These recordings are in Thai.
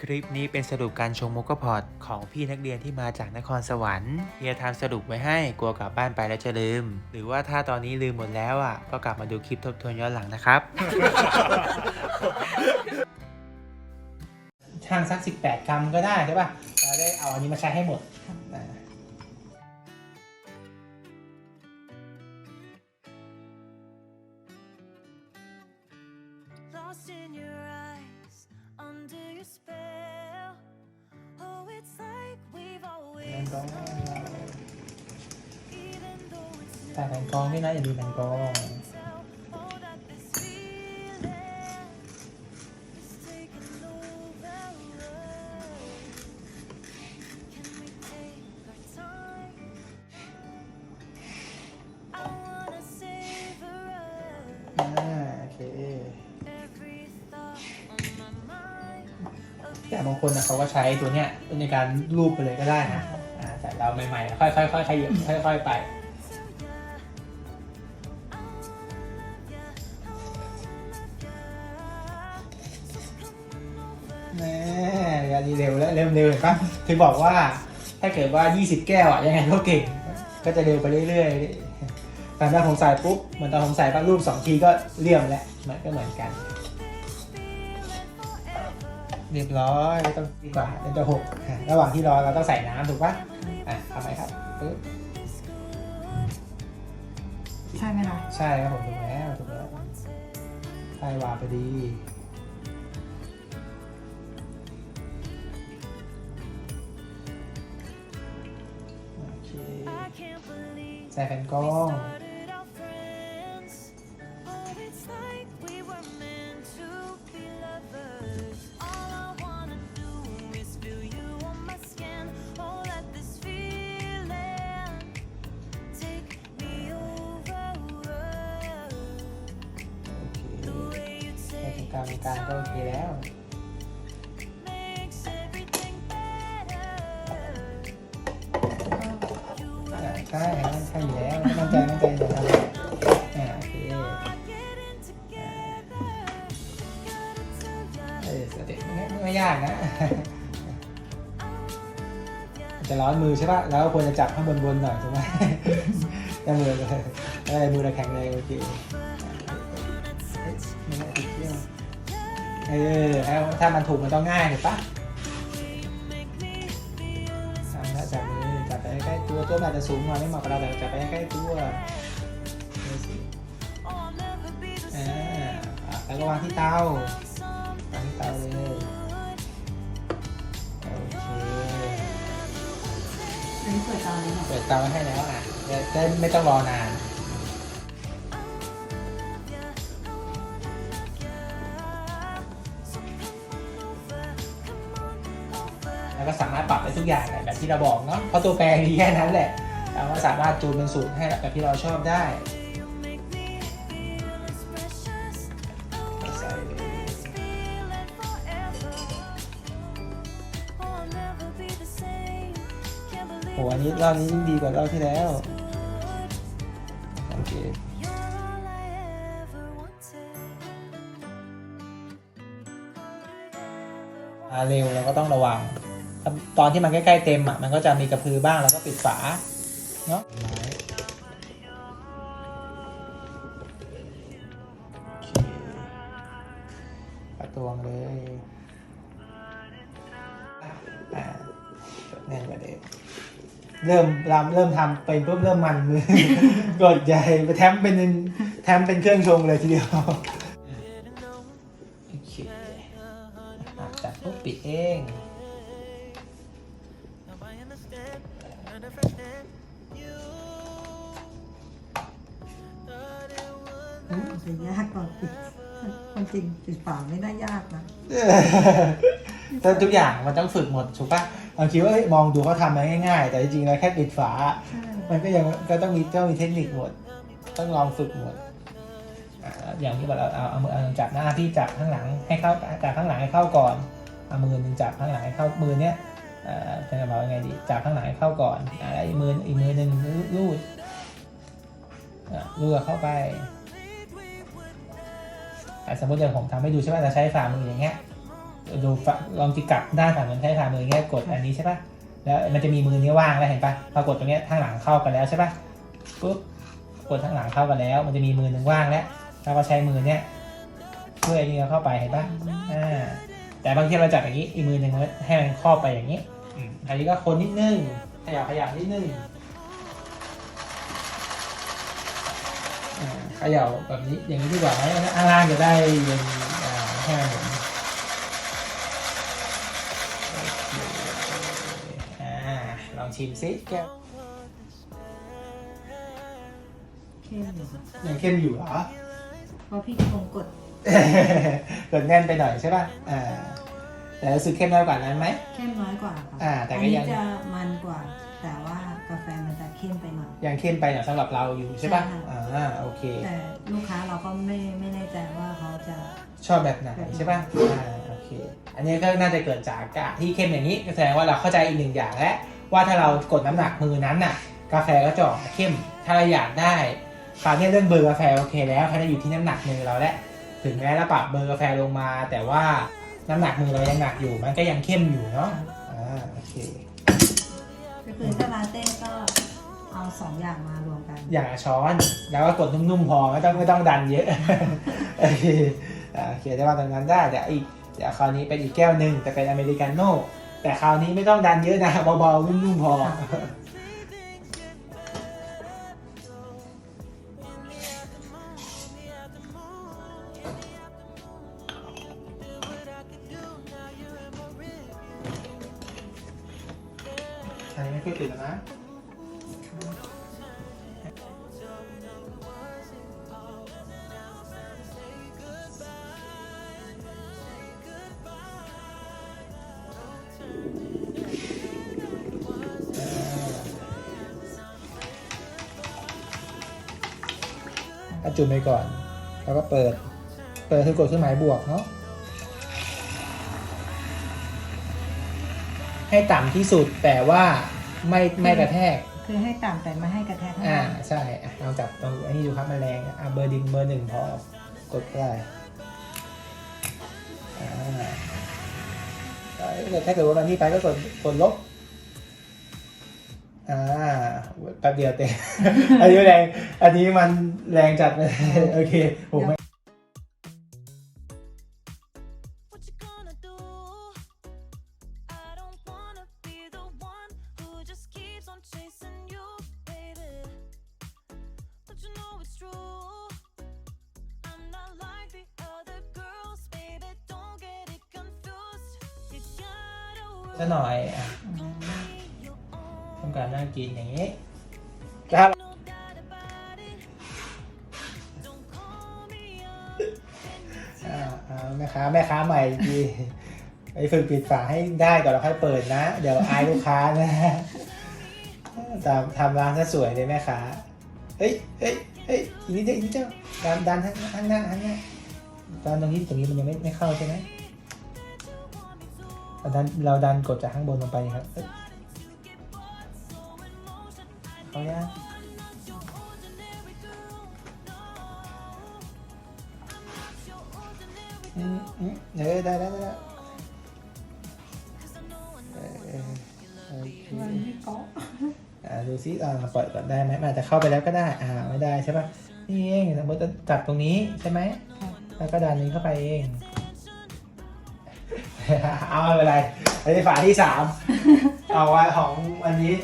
คลิปนี้เป็นสรุปการชงโมกพอดของพี่นักเรียนที่มาจากนครสวรรค์เฮียทำสรุปไว้ให้กลัวกลับบ้านไปแล้วจะลืม หรือว่าถ้าตอนนี้ลืมหมดแล้วอะ ก็กลับมาดูคลิปทบทวนย้อนหลังนะครับ ช่างสัก 18 กรัมก็ได้ใช่ป่ะเราได้เอาอันนี้มาใช้ให้หมด กองใส่แผ่นกองด้วนะอย่าดูแผ่นกองแต่บางคนนะเขาก็ใช้ตัวเนี้ยในการรูปไปเลยก็ได้นะ เราใหม่ๆ ค่อยๆค่อยๆขยับค่อยๆไปแม่ยาดีเร็วแล้วเร็วเร็วเห็นปะถึงบอกว่าถ้าเกิดว่า 20 แก้วอะยังไงก็เก่ง ก็จะเร็วไปเรื่อยๆแต่ถ้าผมใส่ปุ๊บ เหมือนตอนผมใส่ปั๊บรูปสองทีก็เลี่ยมแล้วมันก็เหมือนกันเรียบร้อยต้องดีกว่าเดี๋ยวจะหกระหว่างที่รอเราต้องใส่น้ำถูกปะ อะทำไมครับปึ๊บใช่ไหมคะใช่ครับผมถูกแล้วถูกแล้วใช่วาพอดีโอเค I can't believe ใส่แผ่นกรอง ใส่ตรง take กางกลางก็โอเคแล้ว makes everything better. You อะใช่ใช่อยู่แล้วมั่นใจมั่นใจอย่าทำอ่าโอเคเออสเต็ปไม่ยากนะจะร้อนมือใช่ปะแล้วควรจะจับข้างบนบนๆหน่อยถูกไหมแต่มือเลยเออมือเราแข็งเลยโอเค เออแล้วถ้ามันถูกมันต้องง่ายถูกปะทำแล้วจับมือจับไปใกล้ๆตัวตัวมันอาจจะสูงหน่อยไม่เหมาะกับเราแต่จับไปใกล้ๆตัวดูสิ I'll never be the อ่า same. อะแล้วก็วางที่เตาวางที่เตาเลยโอเคอันนี้เปิดตาเลยเหรอเปิดเตาไว้ให้แล้วอะจะได้ไม่ต้องรอนาน ทุกอย่างแหละแบบที่เราบอกเนาะเพราะตัวแปรมีแค่นั้นแหละเราก็สามารถจูนเป็นสูตรให้แบบที่เราชอบได้โหอันนี้รอบนี้ยิ่งดีกว่ารอบที่แล้ว โอเคอาเร็วเราก็ต้องระวัง ตอนที่มันใกล้ๆเต็มอะมันก็จะมีกระพือบ้างแล้วก็ปิดฝาเนาะโอเคประตวงเลยอ่าแน่นกว่าเดิมเริ่มรำเริ่มทำเป็นปุ๊บเริ่มมันมือกดใหญ่ไปแทมเป็นแทมเป็นเครื่องชงเลยทีเดียวโอเคอะจับปุ๊บปิดเอง จะยากตอนปิดความจริงปิดฝาไม่น่ายากนะแต่ทุกอย่างมันต้องฝึกหมดถูกปะบางทีว่าเอ้ยมองดูเขาทำมาง่ายๆ แต่จริงๆแล้วแค่ปิดฝา ใช่มันก็ยังก็ต้องมีต้องมีเทคนิคหมด ต้องลองฝึกหมดอะอย่างที่บอกเราเอาเอามือเอาจับหน้าพี่จับข้างหลังให้เข้าจับข้างหลังให้เข้าก่อนเอามือหนึ่งจับข้างหลังให้เข้ามือเนี้ยเอ่อจะบอกยังไงดีจับข้างหลังให้เข้าก่อนอะแล้วอีกมืออีกมือหนึ่งลูดอะลูดเข้าไปอะ สมมติเดี๋ยวผมทำให้ดูใช่ไหมจะใช้ฝ่ามืออย่างเงี้ยดูฝลองจิกลับด้านฝั่งนู้นใช้ฝ่ามืออย่างเงี้ยกดอันนี้ใช่ปะแล้วมันจะมีมือนี้ว่างแล้วเห็นปะพอกดตรงเนี้ยข้างหลังเข้ากันแล้วใช่ปะปุ๊บกดข้างหลังเข้ากันแล้ว มันจะมีมือหนึ่งว่างแล้วเราก็ใช้มือเนี้ยช่วยอันนี้เข้าไปเห็นปะอ่าแต่บางทีเราจับอย่างนี้อีกมือหนึ่งมันให้มันครอบไปอย่างนี้อืมอันนี้ก็คนนิดนึงขยับขยับนิดนึงอ่า เขย่าแบบนี้อย่างนี้ดีกว่าไหมข้างล่างจะได้เย็นอ่าให้มันหมุนอ่าลองชิมซิแก้วเข้มอยู่ค่ะยังเข้มอยู่เหรอเพราะพี่คงกดกดแน่นไปหน่อยใช่ป่ะอ่าแต่รู้สึกเข้มน้อยกว่านั้นไหมเข้มน้อยกว่าค่ะอ่า แต่ก็ยังอันนี้จะมันกว่าแต่ว่า กาแฟมันจะเข้มไปหน่อย ยังเข้มไปหน่อยสำหรับเราอยู่ใช่ป่ะใช่ค่ะ อ่าโอเค แต่ลูกค้าเราก็ไม่ไม่แน่ใจว่าเขาจะ ชอบแบบไหนใช่ป่ะอ่าโอเค อันนี้ก็น่าจะเกิดจากอากาศที่เข้มอย่างนี้ก็แสดงว่าเราเข้าใจอีกหนึ่งอย่างแล้วว่าถ้าเรากดน้ำหนักมือนั้นน่ะ กาแฟก็จะออกมาเข้ม ถ้าเราอยากได้คราวนี้เรื่องเบอร์กาแฟโอเคแล้วเพราะจะอยู่ที่น้ำหนักมือเราแล้วถึงแม้เราปรับเบอร์กาแฟลงมา แต่ว่าน้ำหนักมือเรายังหนักอยู่ มันก็ยังเข้มอยู่เนาะอ่าโอเคก็ คือถ้าลาเต้ก็เอาสองอย่างมารวมกัน อย่างละช้อน แล้วก็กดนุ่มๆพอไม่ต้องไม่ต้องดันเยอะ โอเคอ่าโอเคได้ว่าตรงนั้นได้เดี๋ยวอีกเดี๋ยวคราวนี้เป็นอีกแก้วหนึ่งแต่เป็นอเมริกาโน่แต่คราวนี้ไม่ต้องดันเยอะนะเบาๆนุ่มๆพอ ช้ไม่ค่อยตื่นนะจุดไปก่อน แล้วก็เปิด เปิดคือกดเครื่องหมายบวกเนาะ ให้ต่ำที่สุดแต่ว่าไม่ไม่กระแทก คือให้ต่ำแต่ไม่ให้กระแทกข้างอ่าล่างใช่อะลองจับตรงอันนี้ดูครับมันแรงอะเบอร์ดินเบอร์หนึ่งพอกดได้อ่าเอ้ยถ้าเกิดว่ามันนี่ไปก็กดกดลบอ่าแป๊บเดียวเต็ม อันนี้แรงอันนี้มันแรงจัดเลยโอเคผมไม่ What you gonna do? Just keeps on chasing you, baby. But you know it's true. I'm not like the other girls, baby. Don't get it confused. You gotta ซะหน่อยอะอืม be your own. ต้องการนั่งกินอย่างนี้ครับ No doubt about it. Don't call me up. อ่าอ่าแม่ค้าแม่ค้าใหม่ดีไปฝึกปิดฝาให้ได้ก่อนแล้วค่อยเปิดนะ เดี๋ยวอายลูกค้านะ ตามทำร้านซะสวยเลยแม่ค้าเฮ้ยเฮ้ยเฮ้ยอีกนิดเดียวอีกนิดเดียวดันดันข้างข้างหน้าข้างหน้าตอนตรงนี้ตรงนี้มันยังไม่ไม่เข้าใช่ไหมเราดันเราดันกดจากข้างบนลงไปครับเอ้ยเขายังอืมอืมเออได้แล้วได้แล้วเออเออโอเค มันไม่เกาะอ่าดูซิอ่าปล่อยก่อนได้ไหมมันอาจจะเข้าไปแล้วก็ได้อ่าไม่ได้ใช่ปะนี่เองสมมติจะจับตรงนี้ใช่ไหมค่ะแล้วก็ดันนี้เข้าไปเอง เอาไม่เป็นไรอันนี้ฝาที่สามเอาไว้ของอันนี้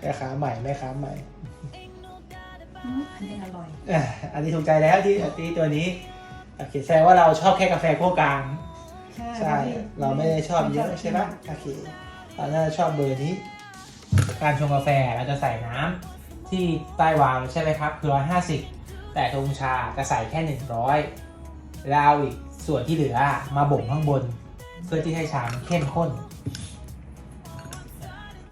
แม่ค้าใหม่แม่ค้าใหม่อืมอันนี้อร่อยอะอันนี้ถูกใจแล้วที่ที่ตัวนี้โอเคแสดงว่าเราชอบแค่กาแฟขั้วกลาง ใช่ เราไม่ได้ชอบเยอะใช่ไหมโอเคเราน่าจะชอบเบอร์นี้ การชงกาแฟเราจะใส่น้ำที่ใต้วาล์วใช่ไหมครับคือร้อยห้าสิบแต่ชงชาจะใส่แค่หนึ่งร้อยแล้วเอาอีกส่วนที่เหลือมาบ่มข้างบน เพื่อที่ให้ชามันเข้มข้น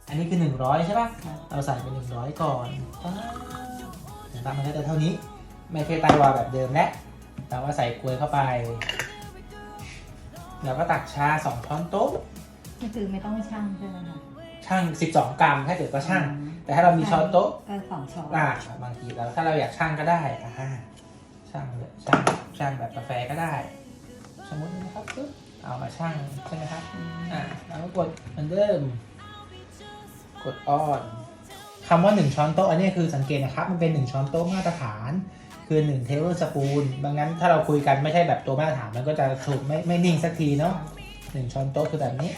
อันนี้คือหนึ่งร้อยใช่ปะค่ะเราใส่ไปหนึ่งร้อยก่อนป๊าบนะครับมันก็จะเท่านี้ ไม่ใช่ไตวาล์วแบบเดิมแล้วเราก็ใส่กล้วยเข้าไป แล้วก็ตักชาสองช้อนโต๊ะก็คือไม่ต้องชั่งใช่ไหมคะช่าง12 กรัมถ้าเกิดก็ช่าง แต่ถ้าเรามีช้อนโต๊ะก็สองช้อนอ่าบางทีเราถ้าเราอยากช่างก็ได้อ่าชช่างเลยช่างช่างแบบกาแฟก็ได้ สมมตินะครับปึ๊บเอามาช่างใช่ไหมครับอ่าแล้วก็กดเหมือนเดิมกดออนคำว่า 1 ช้อนโต๊ะอันนี้คือสังเกตนะครับ มันเป็น 1 ช้อนโต๊ะมาตรฐาน คือ1เทเบิลสปูนบางงั้นถ้าเราคุยกันไม่ใช่แบบตัวมาตรฐานมันก็จะถูกไม่ไม่นิ่งสักทีเนาะหนึ่งช้อนโต๊ะคือแบบนี้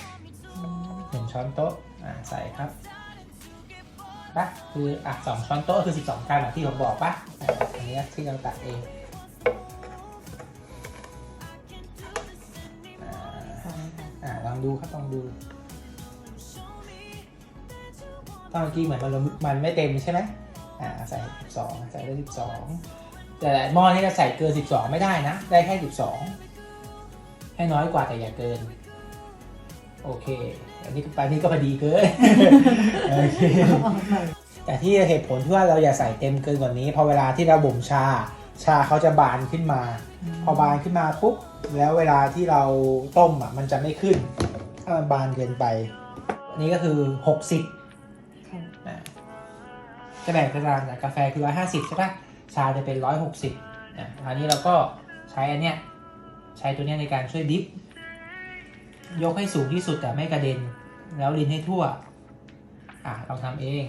หนึ่งช้อนโต๊ะอ่าใส่ครับปะคืออะสองช้อนโต๊ะคือ 12กรัมแบบที่ผมบอกปะอันนี้ที่เราตัดเองอ่าใช่ค่ะอ่าลองดูครับลองดูตอนเมื่อกี้เหมือนมันมันไม่เต็มใช่ไหมอ่าใส่12ใส่ได้12 แต่หม้อนี่ก็ใส่เกิน 12 ไม่ได้นะ ได้แค่ 12 ให้น้อยกว่าแต่อย่าเกิน โอเค อันนี้อันนี้ก็พอดีเกินโอเคแต่ที่เหตุผลที่ว่าเราอย่าใส่เต็มเกินกว่านี้เพอเวลาที่เราบ่มชา ชาเขาจะบานขึ้นมา พอบานขึ้นมาปุ๊บแล้วเวลาที่เราต้มอะมันจะไม่ขึ้น ถ้ามันบานเกินไป อันนี้ก็คือ 60ค่ะนะจะแบ่งตารางจากกาแฟคือ150ใช่ปะ ชาจะเป็น 160อะอันนี้เราก็ใช้อันเนี้ยใช้ตัวเนี้ยในการช่วยดิฟยกให้สูงที่สุดแต่ไม่กระเด็น แล้วรินให้ทั่ว อะลองทำเอง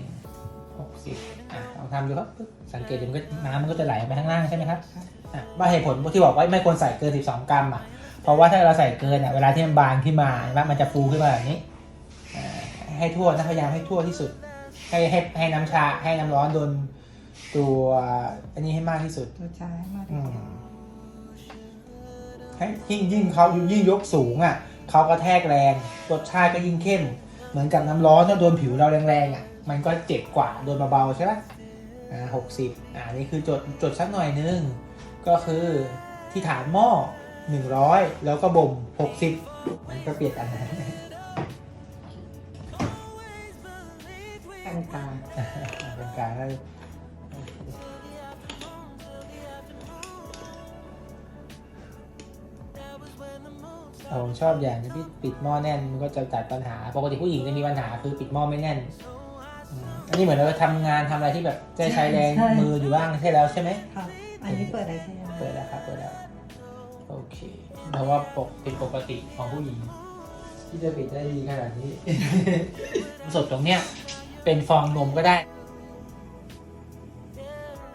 60อะลองทำดูครับปึ๊บสังเกตดูมันก็น้ำมันก็จะไหลไปข้างล่างใช่ไหมครับอะว่าเหตุผลที่บอกว่าไม่ควรใส่เกิน 12 กรัมอะเพราะว่าถ้าเราใส่เกินอะเวลาที่มันบานขึ้นมาเห็นไหมมันจะฟูขึ้นมาแบบนี้ให้ทั่วนะพยายามให้ทั่วที่สุด ให้ให้ให้น้ำชาให้น้ำร้อนโดน ตัวอันนี้ให้มากที่สุดตัวช้ายมากอืมให้ยิ่งยิ่งเขายิ่งยกสูงอะเขาก็แทกแรงรสชาติก็ยิ่งเข้ม เหมือนกับน้ำร้อนถ้าโดนผิวเราแรงๆอะ มันก็เจ็บกว่าโดนเบาๆใช่ไหมอ่าหกสิบอ่านี่คือจดจดสักหน่อยนึง ก็คือที่ฐานหม้อหนึ่งร้อยแล้วก็บ่มหกสิบมันก็เปลี่ยนกันนะกลางกลางเป็นการ ผมชอบอย่างที่ปิดหม้อแน่นมันก็จะตัดปัญหา ปกติผู้หญิงจะมีปัญหาคือปิดหม้อไม่แน่นอืมอันนี้เหมือนเราทำงานทำอะไรที่แบบจะใช้แรงมืออยู่บ้างใช่แล้วใช่ไหมค่ะอันนี้เปิดอะไรใช่ไหมเปิดแล้วครับเปิดแล้วโอเคเพราะว่าปกเป็นปกติของผู้หญิง ที่จะปิดได้ดีขนาดนี้สดตรงเนี้ยเป็นฟองนมก็ได้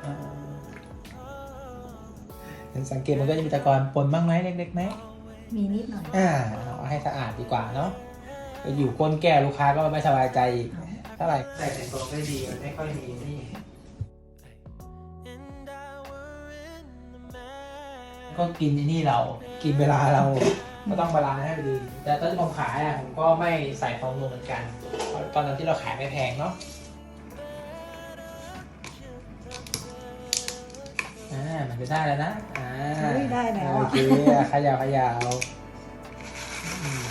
อ่าเห็นสังเกตมันก็จะมีตะกอนปนบ้างไหมเล็กๆไหม มีนิดหน่อยอ่าเอาให้สะอาดดีกว่าเนาะไปอยู่ก้นแก้วลูกค้าก็ไม่สบายใจอีกเท่าไหร่แต่แต่งตัวได้ดีมันไม่ค่อยมีนี่ก็กินนี่เรากินเวลาเราก็ต้องบาลานซ์ให้ดี แต่ตอนที่ผมขายอะผมก็ไม่ใส่ฟองนมเหมือนกันเพราะตอนนั้นที่เราขายไม่แพงเนาะ อ่ามันจะได้แล้วนะอ่าเฮ้ยได้แล้วโออะเคขยาวขยาวอืม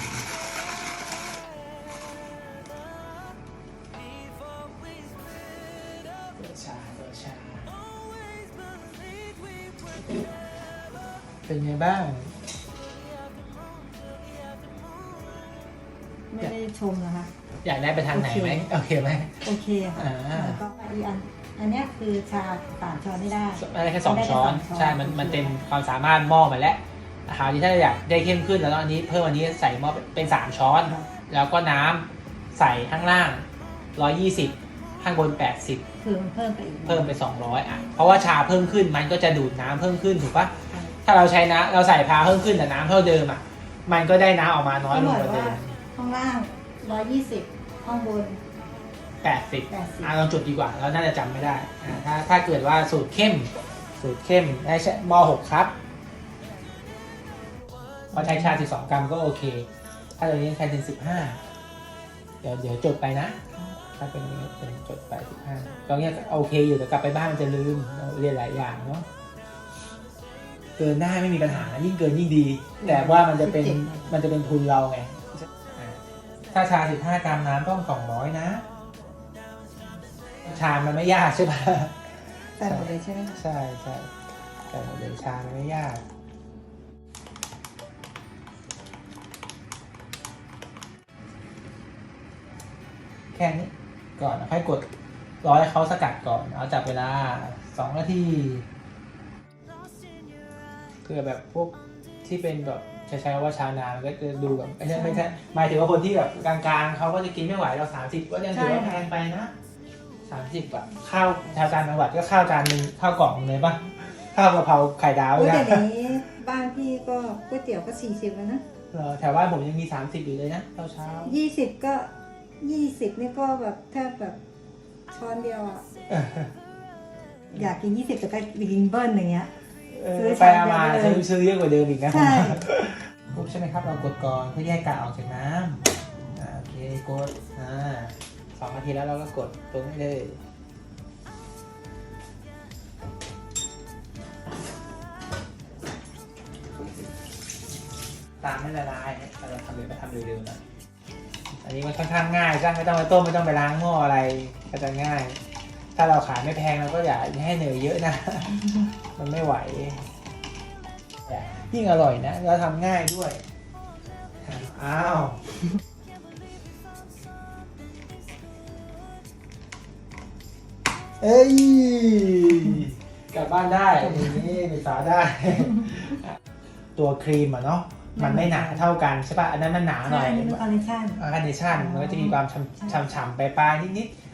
เปิดชาเปิดชาเป็นไงบ้าง ไม่ได้ชมนะคะ อยากได้ไปทางไหนไหมโอเคไหม โอเคค่ะอ่า แล้วก็อีกอัน อันเนี้ยคือชาสามช้อนไม่ได้ได้แค่สองได้แค่ช้อน สองช้อนใช่ มันมันเต็มความสามารถหม้อมันแล้วคราวนี้ถ้าอยากได้เข้มขึ้นแล้วอันนี้เพิ่มอันนี้ใส่หม้อเป็นสามช้อน แล้วก็น้ำใส่ข้างล่าง120ข้างบน80คือมันเพิ่มไปอีกเพิ่มไป200อะ เพราะว่าชาเพิ่มขึ้นมันก็จะดูดน้ำเพิ่มขึ้นถูกปะถ้าเราใช้น้ำเราใส่พาเพิ่มขึ้นแต่น้ำเท่าเดิมอะ มันก็ได้น้ำออกมาน้อยก็ลเหงมือกนว่าว่าเดิม ข้างล่างร้อยยี่สิบข้างบน 80แปดสิบอะลองจุดดีกว่าเราน่าจะจำไม่ได้อ่าถ้าถ้าเกิดว่าสูตรเข้ม สูตรเข้มได้ใช้หม้อ6ครับเพราะใช้ชา 12 กรัมก็โอเค ถ้าตัวนี้ใช้ถึง15 เดี๋ยวเดี๋ยวจดไปนะ ถ้าเป็นเป็นจดไป 15ตอนนี้ยโอเคอยู่แต่กลับไปบ้านมันจะลืมเราเรียนหลายอย่างเนาะ เกินได้ไม่มีปัญหา ยิ่งเกินยิ่งดี แต่ว่ามันจะเป็นมันจะเป็นทุนเราไงอ่าถ้าชา 15 กรัมน้ำต้อง 200 นะ ชามันไม่ยากใช่ปะแต่หมดเลยใช่ไหมคะใช่ใช่แต่หมดเลยชามันไม่ยาก แค่นี้ก่อนแล้วค่อยกดร้อยเขาสกัดก่อน เอาจับเวลาสองนาที Lost in เพื่อแบบพวกที่เป็นแบบจะใช้คำว่าชาวนามันก็จะดูแบบไม่ใช่ไม่ใช่หมายถึงว่าคนที่แบบกลางๆเขาก็จะกินไม่ไหวเราสามสิบก็ยังถือว่าแพงไปนะ สามสิบอะข้าวชาวต่างจังหวัดก็ข้าวจานหนึ่งข้าวกล่องเลยปะข้าวกะเพราไข่ดาวโอ้ยนะแต่เดี๋ยวนี้บ้านพี่ก็ก๋วยเตี๋ยวก็สี่สิบแล้วนะเออแถวบ้านผมยังมีสามสิบอยู่เลยนะเช้าเช้ายี่สิบก็ยี่สิบนี่ก็แบบแทบแบบช้อนเดียวอะ ๆเอออยากกินยี่สิบแต่ก็ไปกินเบิ้ลอย่างเงี้ย เออซื้อไปเอามาชามเดียวเลยซื้อซื้อเยอะกว่าเดิมอีกนะใช่ปุ๊บใช่ไหมครับเรากดก่อนเพื่อแยกกากออกจากน้ำอ่าโอเคกดอ่า สองนาทีแล้วเราก็กดตรงนี้เลย ตามไม่ละลายเราทำเร็วไปทำเร็วๆน่อยอันนี้มันค่อนข้างง่ายจ้ะไม่ต้องไปต้มไม่ต้องไปล้างหม้ออะไรก็จะง่าย ถ้าเราขายไม่แพงเราก็อย่าให้เหนื่อยเยอะนะ มันไม่ไหวยิ่งอร่อยนะ แล้วทำง่ายด้วย อ้าว เอ้ย กลับบ้านได้นี่ปิดฝาได้ ตัวครีมอะเนาะ มันไม่หนาเท่ากันใช่ป่ะ อันนั้นมันหนาหน่ใช่อยนี่เป็นคอลเลคชันคาร์เนชั่นมันก็จะมีความฉ่ำฉ่ำๆไปลายๆนิดๆ